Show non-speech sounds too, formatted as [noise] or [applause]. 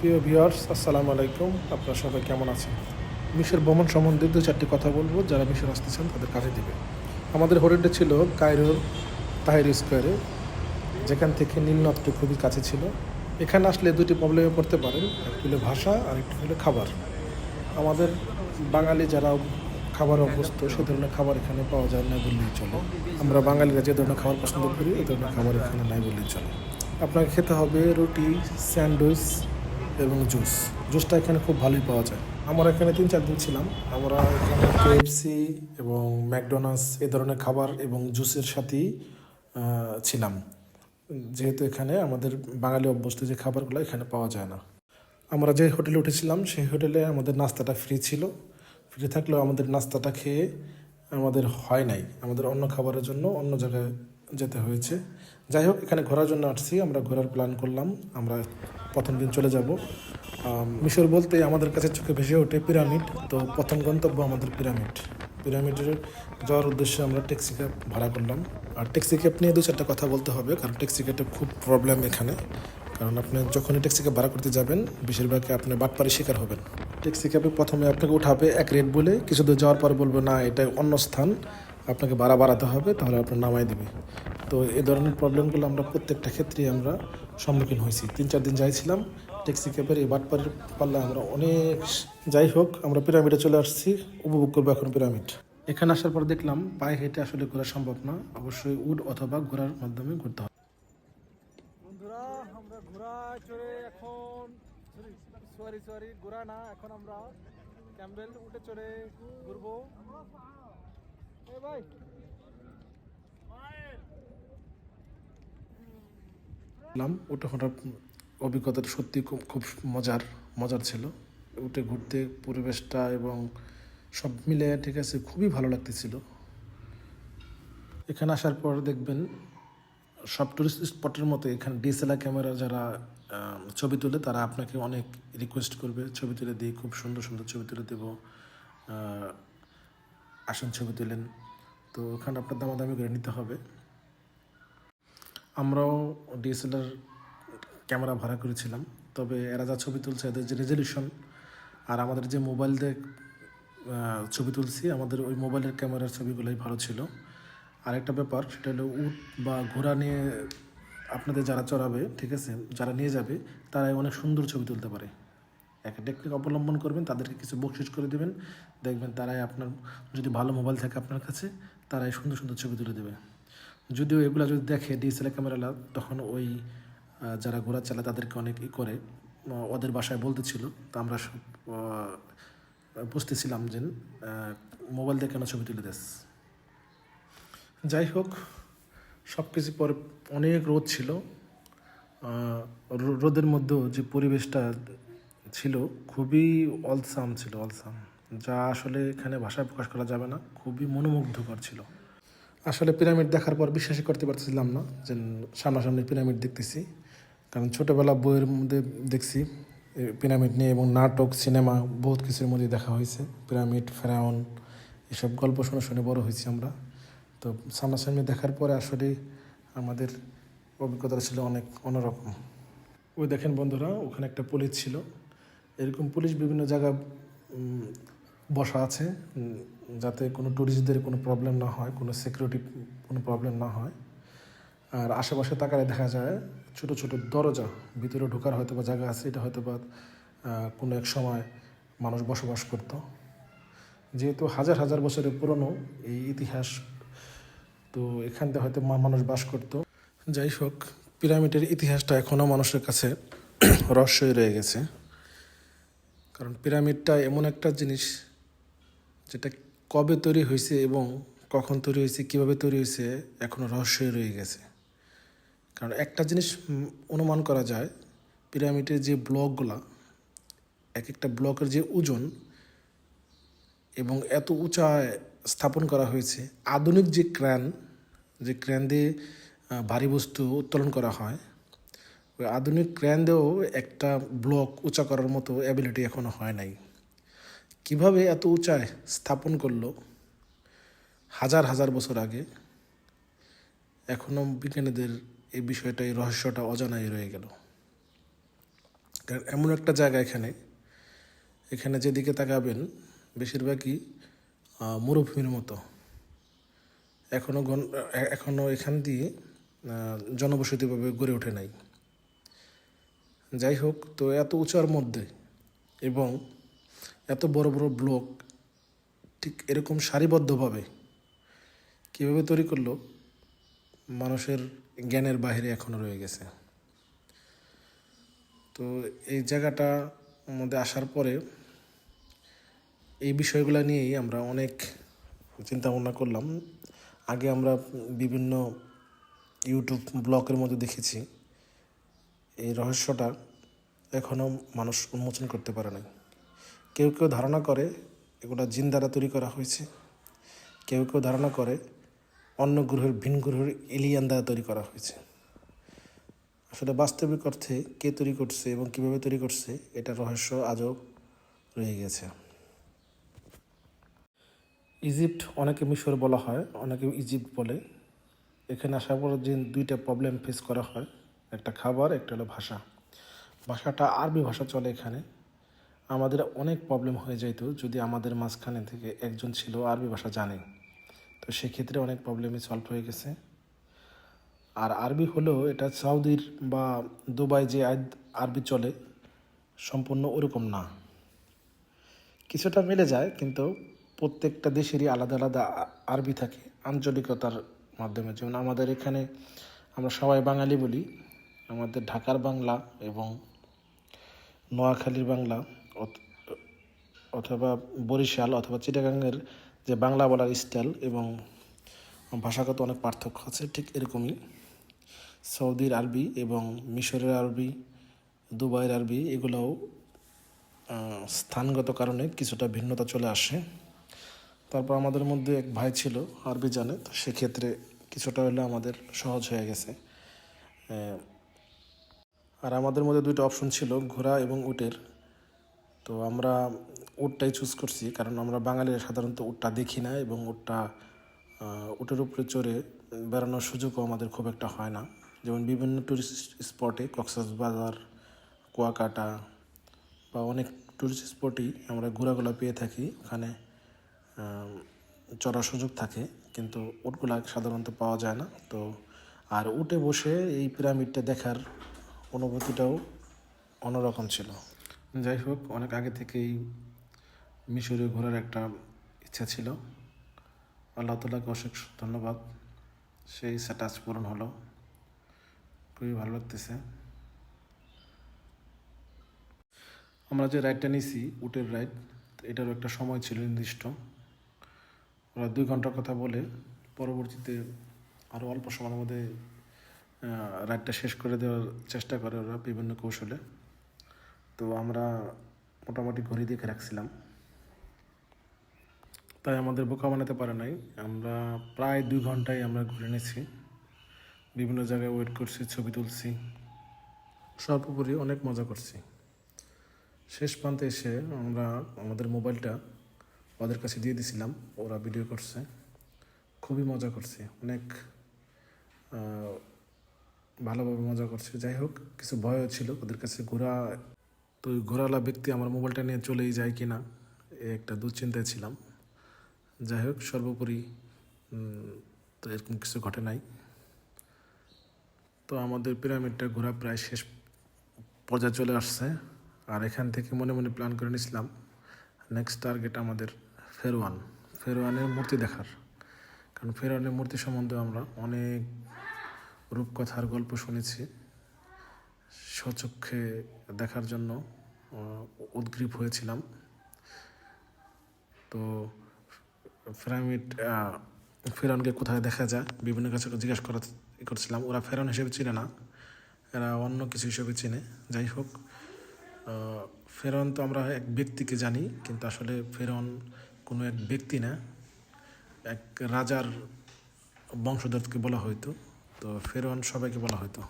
প্রিয় ভিউয়ার্স, আসসালামু আলাইকুম। আপনারা সবাই কেমন আছেন? মিশর ভ্রমণ সম্বন্ধে দু চারটি কথা বলব, যারা মিশর আসতে চান তাদের কাজে দিবে। আমাদের হোটেলটা ছিল কায়রোর তাহির স্কোয়ারে, যেখান থেকে নীলনদটি খুবই কাছে ছিল। এখানে আসলে দুটি প্রবলেমে পড়তে পারেন, একটি হলো ভাষা আর একটি হলো খাবার। আমাদের বাঙালি যারা খাবার অভ্যস্ত, সে ধরনের খাবার এখানে পাওয়া যায় না বললেই চলে। আমরা বাঙালিরা যে ধরনের খাবার পছন্দ করি এই ধরনের খাবার এখানে নাই বললেই চলে। আপনাকে খেতে হবে রুটি, স্যান্ডউইচ এবং জুস। জুসটা এখানে খুব ভালোই পাওয়া যায়। আমরা এখানে তিন, চার দিন ছিলাম। আমরা এখানে কেএফসি এবং ম্যাকডোনাল্ডস এ ধরনের খাবার এবং জুসের সাথেই ছিলাম। যেহেতু এখানে আমাদের বাঙালি অভ্যস্ত যে খাবারগুলো এখানে পাওয়া যায় না। আমরা যে হোটেলে উঠেছিলাম, সেই হোটেলে আমাদের নাস্তাটা ফ্রি ছিল। ফ্রি থাকলেও আমাদের নাস্তাটা খেয়ে আমাদের হয় নাই। আমাদের অন্য খাবারের জন্য অন্য জায়গায় যেতে হয়েছে। যাই হোক, এখানে ঘোরার জন্য আসছি। আমরা ঘোরার প্ল্যান করলাম। আমরা প্রথম দিন চলে যাব। মিশর বলতে আমাদের কাছে চোখে ভেসে ওঠে পিরামিড। তো প্রথম গন্তব্য আমাদের পিরামিড। পিরামিডের যাওয়ার উদ্দেশ্যে আমরা ট্যাক্সি ক্যাব ভাড়া করলাম। আর ট্যাক্সি ক্যাব নিয়ে দু চারটা কথা বলতে হবে, কারণ ট্যাক্সি ক্যাবটা খুব প্রবলেম এখানে। কারণ আপনি যখনই ট্যাক্সি ক্যাব ভাড়া করতে যাবেন, বেশিরভাগই আপনি বাটপারি শিকার হবেন। ট্যাক্সি ক্যাবে প্রথমে আপনাকে উঠাবে এক রেট বলে। কিছু দূর যাওয়ার পর বলবে, না, এটা অন্য স্থান। আপনাকে ভাড়া বাড়াতে হবে, তাহলে আপনার নামাই দেবে। তো এই ধরনের প্রবলেমগুলো আমরা প্রত্যেকটা ক্ষেত্রেই আমরা সম্মুখীন হয়েছি। তিন চার দিন যাইছিলাম, ট্যাক্সি ক্যাবের এই বাটপাড়ির পাল্লা আমরা অনেক যাই হোক, আমরা পিরামিডে চলে আসছি, উপভোগ করব এখন পিরামিড। এখানে আসার পর দেখলাম পায়ে হেঁটে আসলে ঘোরা সম্ভব না, অবশ্যই উড অথবা ঘোরার মাধ্যমে ঘুরতে হবে। আমরা ঘোড়া চড়ে এখন ঘোড়া না, এখন আমরা ক্যাম্বেল উঠে চড়ে ঘুরবো। এ ভাই। উঠে হাঁটার অভিজ্ঞতাটা সত্যি খুব খুব মজার মজার ছিল। উঠে ঘুরতে পরিবেশটা এবং সব মিলে, ঠিক আছে, খুবই ভালো লাগতেছিল। এখানে আসার পর দেখবেন, সব টুরিস্ট স্পটের মতো এখানে ডিএসএলআর ক্যামেরা যারা ছবি তুলে, তারা আপনাকে অনেক রিকোয়েস্ট করবে। ছবি তুলে দিই খুব সুন্দর সুন্দর ছবি তুলে দেবো। আসেন ছবি তুলেন। তো ওখানে আপনার দামাদামি করে নিতে হবে। আমরাও ডিএসএলআর ক্যামেরা ভাড়া করেছিলাম। তবে এরা যা ছবি তুলছে, এদের যে রেজলিউশন আর আমাদের যে মোবাইল দিয়ে ছবি তুলছি, আমাদের ওই মোবাইলের ক্যামেরার ছবিগুলোই ভালো ছিল। আরেকটা ব্যাপার, সেটা হলো উট বা ঘোড়া নিয়ে আপনাদের যারা চড়াবে, ঠিক আছে, যারা নিয়ে যাবে, তারাই অনেক সুন্দর ছবি তুলতে পারে। একটা টেকনিক অবলম্বন করবেন, তাদেরকে কিছু বকশিস করে দেবেন। দেখবেন তারাই আপনার, যদি ভালো মোবাইল থাকে আপনার কাছে, তারাই সুন্দর সুন্দর ছবি তুলে দেবে। যদিও এগুলো যদি দেখে ডিএসএলআর ক্যামেরা তখন ওই যারা ঘোরা চালায় তাদেরকে অনেক ই করে। ওদের বাসায় বলতেছিল, তো আমরা বুঝতেছিলাম যে মোবাইল দিয়ে কেন ছবি তুলে দেস। যাই হোক সব কিছু পরে অনেক রোদ ছিল। রোদের মধ্যেও যে পরিবেশটা ছিল, খুবই অলসাম ছিল অলসাম যা আসলে এখানে ভাষায় প্রকাশ করা যাবে না, খুবই মনোমুগ্ধকর ছিল। আসলে পিরামিড দেখার পর বিশ্বাসই করতে পারতেছিলাম না, যে সামনাসামনি পিরামিড দেখতেছি। কারণ ছোটোবেলা বইয়ের মধ্যে দেখছি পিরামিড নিয়ে এবং নাটক, সিনেমা, বহুত কিছুর মধ্যে দেখা হয়েছে। পিরামিড, ফেরাউন, এসব গল্প শুনে শুনে বড় হয়েছি আমরা। তো সামনাসামনি দেখার পরে আসলে আমাদের অভিজ্ঞতা ছিল অনেক অন্যরকম। ওই দেখেন বন্ধুরা, ওখানে একটা পুলিশ ছিল। এরকম পুলিশ বিভিন্ন জায়গা বসা আছে যাতে কোনো ট্যুরিস্টদের কোনো প্রবলেম না হয়, কোনো সিকিউরিটি কোনো প্রবলেম না হয়। আর আশেপাশে তাকালে দেখা যায়, ছোট ছোট দরজা ভিতরে ঢোকার হয়তো বা জায়গা আছে, এটা হয়তো বা কোনো এক সময় মানুষ বসবাস করত। যেহেতু হাজার হাজার বছরের পুরনো এই ইতিহাস, তো এখান থেকে হয়তো মানুষ বাস করত। যাই হোক, পিরামিডের ইতিহাসটা এখনও মানুষের কাছে [clears throat] রহস্যই রয়ে গেছে। কারণ পিরামিডটা এমন একটা জিনিস যেটা কবে তৈরি হয়েছে এবং কখন তৈরি হয়েছে, কীভাবে তৈরি হয়েছে এখনও রহস্যই রয়ে গেছে। কারণ একটা জিনিস অনুমান করা যায়, পিরামিডের যে ব্লকগুলা এক একটা ব্লকের যে ওজন এবং এত উঁচায় স্থাপন করা হয়েছে, আধুনিক যে ক্র্যান যে ক্র্যান দিয়ে ভারী বস্তু উত্তোলন করা হয় আধুনিক ক্র্যান একটা ব্লক উঁচা করার মতো অ্যাবিলিটি এখনও হয় নাই। কীভাবে এত উঁচায় স্থাপন করল? হাজার হাজার বছর আগে। এখনও বিজ্ঞানীদের এই বিষয়টা এই রহস্যটা অজানাই রয়ে গেল। কারণ এমন একটা জায়গা এখানে এখানে যেদিকে তাকাবেন, বেশিরভাগই মরুভূমির মতো। এখনও এখনও এখান দিয়ে জনবসতিভাবে গড়ে ওঠে নাই। যাই হোক, তো এত উঁচার মধ্যে এবং এত বড় বড় ব্লক ঠিক এরকম সারিবদ্ধভাবে কীভাবে তৈরি করল, মানুষের জ্ঞানের বাইরে এখনও রয়ে গেছে। তো এই জায়গাটা মধ্যে আসার পরে এই বিষয়গুলো নিয়েই আমরা অনেক চিন্তা ভাবনা করলাম। আগে আমরা বিভিন্ন ইউটিউব ব্লগের মধ্যে দেখেছি। এই রহস্যটা এখনও মানুষ উন্মোচন করতে পারে নাই। কেউ কেউ ধারণা করে এগুলো জিন দ্বারা তৈরি করা হয়েছে। কেউ কেউ ধারণা করে অন্য গ্রহের ভিন গ্রহের এলিয়ান দ্বারা তৈরি করা হয়েছে। আসলে বাস্তবিক অর্থে কে তৈরি করছে এবং কীভাবে তৈরি করছে এটা রহস্য আজও রয়ে গেছে। ইজিপ্ট অনেকে মিশর বলা হয়, অনেকে ইজিপ্ট বলে। এখানে আসার পর যে দুইটা প্রবলেম ফেস করা হয়। একটা খাবার, একটা হলো ভাষা। ভাষাটা আরবি ভাষা চলে এখানে। আমাদের অনেক প্রবলেম হয়ে যেত যদি আমাদের মাঝখানে থেকে একজন ছিল আরবি ভাষা জানে। তো সেক্ষেত্রে অনেক প্রবলেমই সলভ হয়ে গেছে। আর আরবি হলেও এটা সৌদির বা দুবাই যে আরবি চলে, সম্পূর্ণ ওরকম না। কিছুটা মিলে যায় কিন্তু প্রত্যেকটা দেশেরই আলাদা আলাদা আরবি থাকে, আঞ্চলিকতার মাধ্যমে। যেমন আমাদের এখানে আমরা সবাই বাঙালি বলি আমাদের ঢাকার বাংলা এবং নোয়াখালীর বাংলা অথ- অথবা বরিশাল অথবা চিটাগাংয়ের যে বাংলা বলার স্টাইল এবং ভাষাগত অনেক পার্থক্য আছে, ঠিক এরকমই। সৌদির আরবি এবং মিশরের আরবি, দুবাইয়ের আরবি এগুলোও স্থানগত কারণে কিছুটা ভিন্নতা চলে আসে। তারপর আমাদের মধ্যে এক ভাই ছিল আরবি জানে, তো সেক্ষেত্রে কিছুটা হলে আমাদের সহজ হয়ে গেছে। আর আমাদের মধ্যে দুইটা অপশন ছিল, ঘোড়া এবং উটের। তো আমরা উটটাই চুজ করছি, কারণ আমরা বাঙালিরা সাধারণত উটটা দেখি না এবং উটটা উটের উপরে চড়ে বেড়ানোর সুযোগও আমাদের খুব একটা হয় না। যেমন বিভিন্ন টুরিস্ট স্পটে কক্সবাজার কুয়াকাটা বা অনেক টুরিস্ট স্পটই আমরা ঘোরাগুলো পেয়ে থাকি, ওখানে চড়ার সুযোগ থাকে, কিন্তু উটগুলা সাধারণত পাওয়া যায় না। তো আর উটে বসে এই পিরামিডটা দেখার অনুভূতিটাও অন্যরকম ছিল। যাই হোক, অনেক আগে থেকেই মিশরে ঘোরার একটা ইচ্ছা ছিল। আল্লাহ তালাকে অশেষ ধন্যবাদ। সেই ইচ্ছাটা পূরণ হলো। খুবই ভালো লাগতেছে। আমরা যে রাইডটা নিয়েছি উটের রাইড এটারও একটা সময় ছিল নির্দিষ্ট। ওরা দুই ঘণ্টার কথা বলে পরবর্তীতে আরও অল্প সময়ের মধ্যে রাইডটা শেষ করে দেওয়ার চেষ্টা করে ওরা বিভিন্ন কৌশলে। তো আমরা মোটামুটি ঘড়ি দেখে রাখছিলাম। তাই আমাদের বোকা বানাতে পারে নাই। আমরা প্রায় দুই ঘন্টায় আমরা ঘুরে নিয়েছি। বিভিন্ন জায়গায় ওয়েট করছি, ছবি তুলছি। সর্বোপরি অনেক মজা করছি। শেষ প্রান্তে এসে আমরা আমাদের মোবাইলটা ওদের কাছে দিয়ে দিছিলাম। ওরা ভিডিও করছে। খুবই মজা করছে। অনেক ভালোভাবে মজা করছে। যাই হোক, কিছু ভয়ও ছিল ওদের কাছে ঘোরা। তো ঘোরালা ব্যক্তি আমার মোবাইলটা নিয়ে চলেই যায় কি না একটা দুশ্চিন্তায় ছিলাম। যাই হোক, সর্বোপরি তো এরকম কিছু ঘটে নাই। তো আমাদের পিরামিডটা ঘোরা প্রায় শেষ পর্যায়ে চলে আসছে। আর এখান থেকে মনে মনে প্ল্যান করে নিয়েছিলাম নেক্সট টার্গেট আমাদের ফেরওয়ান ফেরওয়ানের মূর্তি দেখার। কারণ ফেরওয়ানের মূর্তি সম্বন্ধে আমরা অনেক রূপকথার গল্প শুনেছি। স্বচক্ষে দেখার জন্য উদ্গ্রীব হয়েছিলাম। তো পিরামিড ফেরাউনকে কোথায় দেখা যায় বিভিন্ন কাছে জিজ্ঞেস করা করছিলাম। ওরা ফেরাউন হিসেবে চিনে না এরা অন্য কিছু হিসেবে চিনে। যাই হোক আহ, ফেরাউন তো আমরা এক ব্যক্তিকে জানি কিন্তু আসলে ফেরাউন কোনো এক ব্যক্তি না। এক রাজার বংশধরকে বলা হয়তো। তো ফেরোয়ান সবাইকে বলা হয়তো